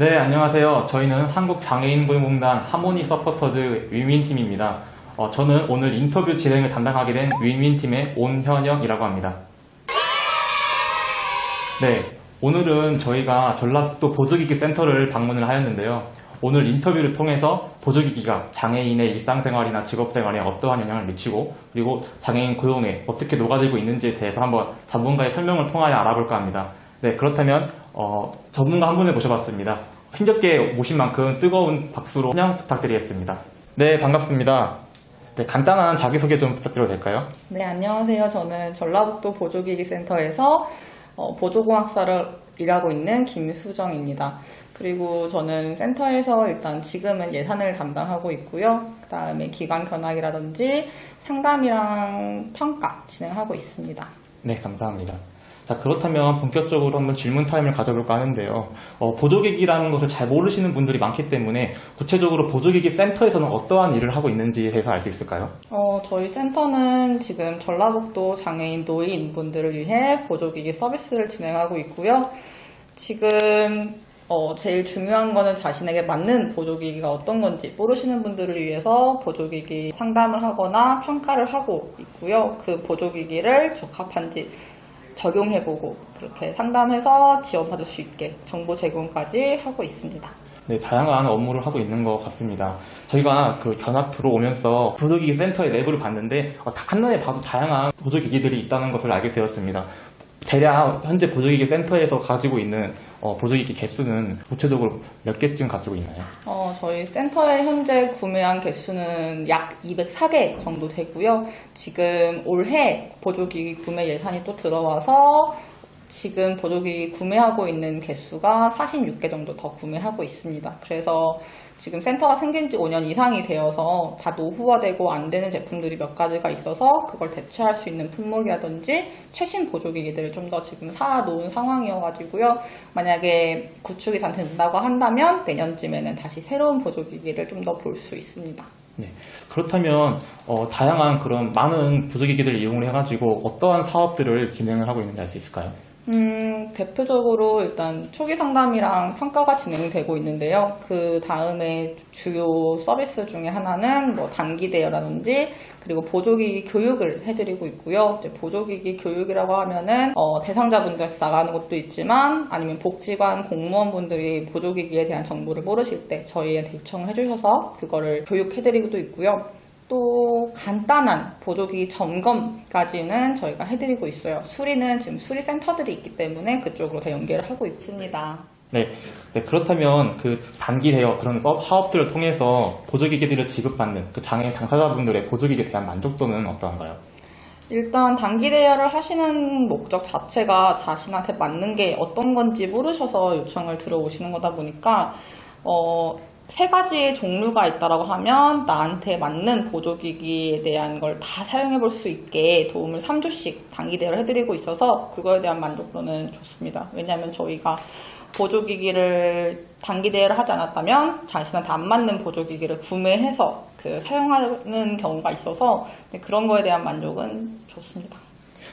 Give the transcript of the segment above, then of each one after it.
네, 안녕하세요. 저희는 한국장애인고용공단 하모니 서포터즈 윈윈팀입니다. 어, 저는 오늘 인터뷰 진행을 담당하게 된 윈윈팀의 온현영이라고 합니다. 네, 오늘은 저희가 전라도 보조기기 센터를 방문을 하였는데요. 오늘 인터뷰를 통해서 보조기기가 장애인의 일상생활이나 직업생활에 어떠한 영향을 미치고 그리고 장애인 고용에 어떻게 녹아들고 있는지에 대해서 한번 전문가의 설명을 통하여 알아볼까 합니다. 네, 그렇다면 어, 전문가 한 분을 모셔봤습니다. 힘겹게 모신 만큼 뜨거운 박수로 환영 부탁드리겠습니다. 네, 반갑습니다. 네, 간단한 자기소개 좀 부탁드려도 될까요? 네, 안녕하세요. 저는 전라북도 보조기기센터에서 어, 보조공학사를 일하고 있는 김수정입니다. 그리고 저는 센터에서 일단 지금은 예산을 담당하고 있고요. 그 다음에 기관 견학이라든지 상담이랑 평가 진행하고 있습니다. 네, 감사합니다. 자, 그렇다면 본격적으로 한번 질문 타임을 가져볼까 하는데요. 어, 보조기기라는 것을 잘 모르시는 분들이 많기 때문에 구체적으로 보조기기 센터에서는 어떠한 일을 하고 있는지에 대해서 알 수 있을까요? 어, 저희 센터는 지금 전라북도 장애인 노인분들을 위해 보조기기 서비스를 진행하고 있고요. 지금 어, 제일 중요한 거는 자신에게 맞는 보조기기가 어떤 건지 모르시는 분들을 위해서 보조기기 상담을 하거나 평가를 하고 있고요. 그 보조기기를 적합한지 적용해보고 그렇게 상담해서 지원받을 수 있게 정보 제공까지 하고 있습니다. 네, 다양한 업무를 하고 있는 것 같습니다. 저희가 그 견학 들어오면서 보조기기 센터의 내부를 봤는데 어, 한눈에 봐도 다양한 보조기기들이 있다는 것을 알게 되었습니다. 대략 현재 보조기기 센터에서 가지고 있는 어, 보조기기 개수는 구체적으로 몇 개쯤 가지고 있나요? 어, 저희 센터에 현재 구매한 개수는 약 204개 정도 되고요. 지금 올해 보조기기 구매 예산이 또 들어와서 지금 보조기기 구매하고 있는 개수가 46개 정도 더 구매하고 있습니다. 그래서 지금 센터가 생긴 지 5년 이상이 되어서 다 노후화되고 안 되는 제품들이 몇 가지가 있어서 그걸 대체할 수 있는 품목이라든지 최신 보조기기들을 좀 더 지금 사놓은 상황이어가지고요. 만약에 구축이 다 된다고 한다면 내년쯤에는 다시 새로운 보조기기를 좀 더 볼 수 있습니다. 네. 그렇다면 어, 다양한 그런 많은 보조기기들을 이용을 해가지고 어떠한 사업들을 진행을 하고 있는지 알 수 있을까요? 음, 대표적으로 일단 초기 상담이랑 평가가 진행되고 있는데요. 그 다음에 주요 서비스 중에 하나는 뭐 단기 대여라든지 그리고 보조기기 교육을 해드리고 있고요. 보조기기 교육이라고 하면은 어, 대상자분들에서 나가는 것도 있지만 아니면 복지관 공무원분들이 보조기기에 대한 정보를 모르실 때 저희한테 요청을 해주셔서 그거를 교육해드리고도 있고요. 또 간단한 보조기기 점검까지는 저희가 해드리고 있어요. 수리는 지금 수리 센터들이 있기 때문에 그쪽으로 다 연계를 하고 있습니다. 네. 네, 그렇다면 그 단기 대여 그런 서- 사업들을 통해서 보조기기들을 지급받는 그 장애인 당사자분들의 보조기기에 대한 만족도는 어떠한가요? 일단 단기 대여를 하시는 목적 자체가 자신한테 맞는 게 어떤 건지 모르셔서 요청을 들어오시는 거다 보니까 어, 세 가지의 종류가 있다라고 하면 나한테 맞는 보조기기에 대한 걸 다 사용해 볼 수 있게 도움을 3주씩 단기 대여를 해드리고 있어서 그거에 대한 만족도는 좋습니다. 왜냐하면 저희가 보조기기를 단기 대여를 하지 않았다면 자신한테 안 맞는 보조기기를 구매해서 그 사용하는 경우가 있어서 네, 그런 거에 대한 만족은 좋습니다.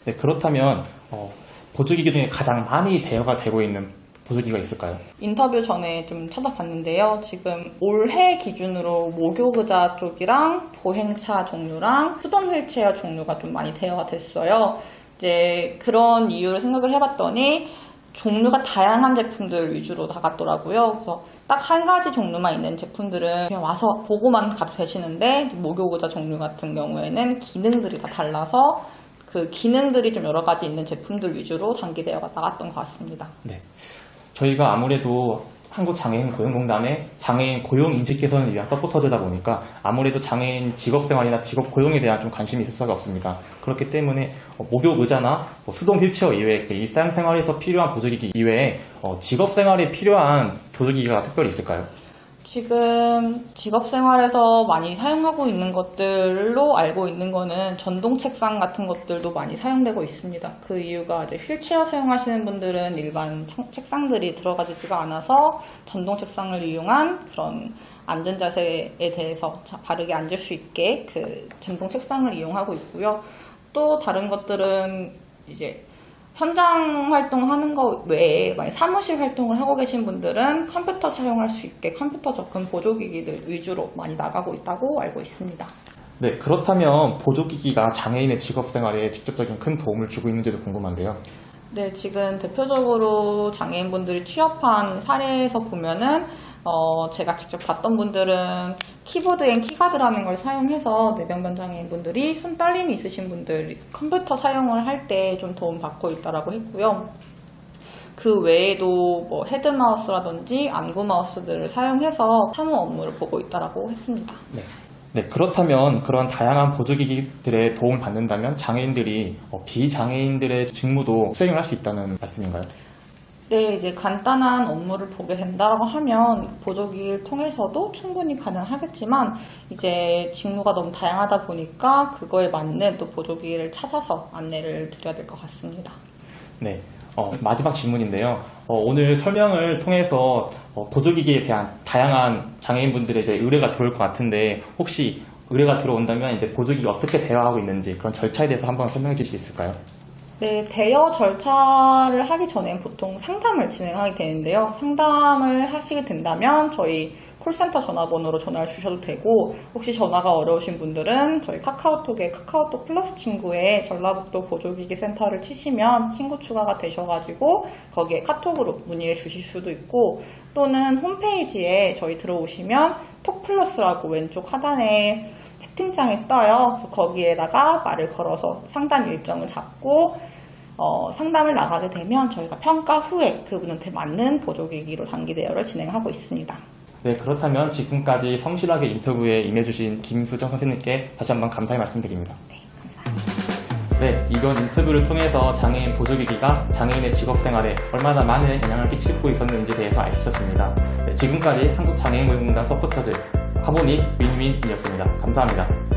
네, 그렇다면 어, 보조기기 중에 가장 많이 대여가 되고 있는 보조기가 있을까요? 인터뷰 전에 좀 찾아봤는데요. 지금 올해 기준으로 목욕의자 쪽이랑 보행차 종류랑 수동 휠체어 종류가 좀 많이 대여가 됐어요. 이제 그런 이유를 생각을 해봤더니 종류가 다양한 제품들 위주로 나갔더라고요. 그래서 딱 한 가지 종류만 있는 제품들은 그냥 와서 보고만 가도 되시는데 목욕의자 종류 같은 경우에는 기능들이 다 달라서 그 기능들이 좀 여러 가지 있는 제품들 위주로 단기 대여가 나갔던 것 같습니다. 네. 저희가 아무래도 한국장애인 고용공단의 장애인 고용 인식 개선을 위한 서포터즈다 보니까 아무래도 장애인 직업 생활이나 직업 고용에 대한 좀 관심이 있을 수가 없습니다. 그렇기 때문에 어, 목욕 의자나 뭐 수동 휠체어 이외에 그 일상생활에서 필요한 보조기기 이외에 어, 직업 생활에 필요한 보조기기가 특별히 있을까요? 지금 직업 생활에서 많이 사용하고 있는 것들로 알고 있는 거는 전동 책상 같은 것들도 많이 사용되고 있습니다. 그 이유가 이제 휠체어 사용하시는 분들은 일반 청- 책상들이 들어가지가 않아서 전동 책상을 이용한 그런 앉은 자세에 대해서 자- 바르게 앉을 수 있게 그 전동 책상을 이용하고 있고요. 또 다른 것들은 이제 현장 활동하는 거 외에 사무실 활동을 하고 계신 분들은 컴퓨터 사용할 수 있게 컴퓨터 접근 보조기기들 위주로 많이 나가고 있다고 알고 있습니다. 네, 그렇다면 보조기기가 장애인의 직업 생활에 직접적인 큰 도움을 주고 있는지도 궁금한데요. 네, 지금 대표적으로 장애인분들이 취업한 사례에서 보면은 어, 제가 직접 봤던 분들은 키보드 앤 키가드라는 걸 사용해서 뇌병변 장애인 분들이 손 떨림이 있으신 분들이 컴퓨터 사용을 할 때 좀 도움 받고 있다라고 했고요. 그 외에도 뭐 헤드 마우스라든지 안구 마우스들을 사용해서 사무 업무를 보고 있다라고 했습니다. 네. 네, 그렇다면 그런 다양한 보조기기들의 도움을 받는다면 장애인들이 어, 비장애인들의 직무도 수행을 할 수 있다는 말씀인가요? 네, 이제 간단한 업무를 보게 된다고 하면 보조기를 통해서도 충분히 가능하겠지만 이제 직무가 너무 다양하다 보니까 그거에 맞는 또 보조기를 찾아서 안내를 드려야 될 것 같습니다. 네. 어, 마지막 질문인데요. 어, 오늘 설명을 통해서 어, 보조기기에 대한 다양한 장애인분들의 이제 의뢰가 들어올 것 같은데 혹시 의뢰가 들어온다면 이제 보조기가 어떻게 대화하고 있는지 그런 절차에 대해서 한번 설명해 주실 수 있을까요? 네, 대여 절차를 하기 전에 보통 상담을 진행하게 되는데요. 상담을 하시게 된다면 저희 콜센터 전화번호로 전화를 주셔도 되고 혹시 전화가 어려우신 분들은 저희 카카오톡에 카카오톡 플러스 친구에 전라북도 보조기기 센터를 치시면 친구 추가가 되셔가지고 거기에 카톡으로 문의해 주실 수도 있고 또는 홈페이지에 저희 들어오시면 톡 플러스라고 왼쪽 하단에 채팅창에 떠요. 그래서 거기에다가 말을 걸어서 상담 일정을 잡고 어, 상담을 나가게 되면 저희가 평가 후에 그분한테 맞는 보조기기로 단기 대여를 진행하고 있습니다. 네, 그렇다면 지금까지 성실하게 인터뷰에 임해주신 김수정 선생님께 다시 한번 감사의 말씀드립니다. 네, 감사합니다. 네, 이번 인터뷰를 통해서 장애인 보조기기가 장애인의 직업생활에 얼마나 많은 영향을 끼치고 있었는지에 대해서 알 수 있었습니다. 네, 지금까지 한국장애인공단 서포터즈 하모니 윈윈이었습니다. 감사합니다.